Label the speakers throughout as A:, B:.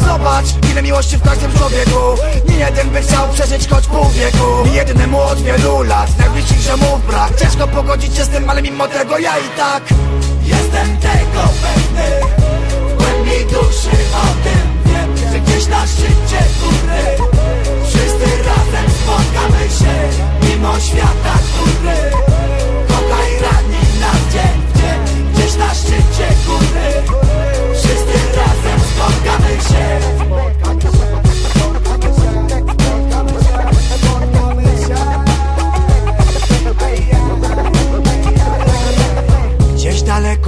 A: Zobacz, ile miłości w każdym człowieku. Nie jeden by chciał przeżyć choć pół wieku. Jednemu od wielu lat, najbliższych ziomów brak. Ciężko pogodzić się z tym, ale mimo tego ja i tak Jestem tego pewny. W głębi duszy o tym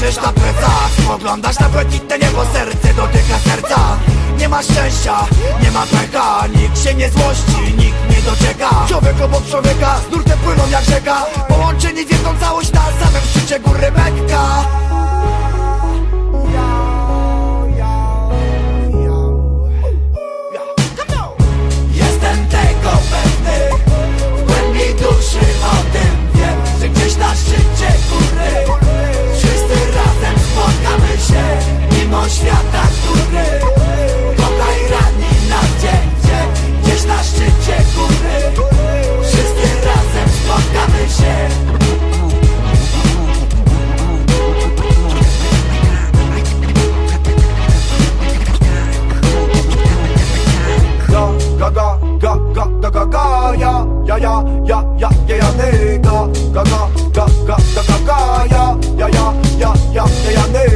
A: leżysz na plecach Spoglądasz na błękitne niebo, serce dotyka serca. Nie ma szczęścia, nie ma pecha Nikt się nie złości, nikt nie docieka. Człowiek obok człowieka, z nurtem płyną jak rzeka. Połączeni w jedną całość na samym szczycie góry Mekka
B: ya ya ya ya ya ya ne ga ga ga ga ga ga ga ya ya ya ya ya ya ne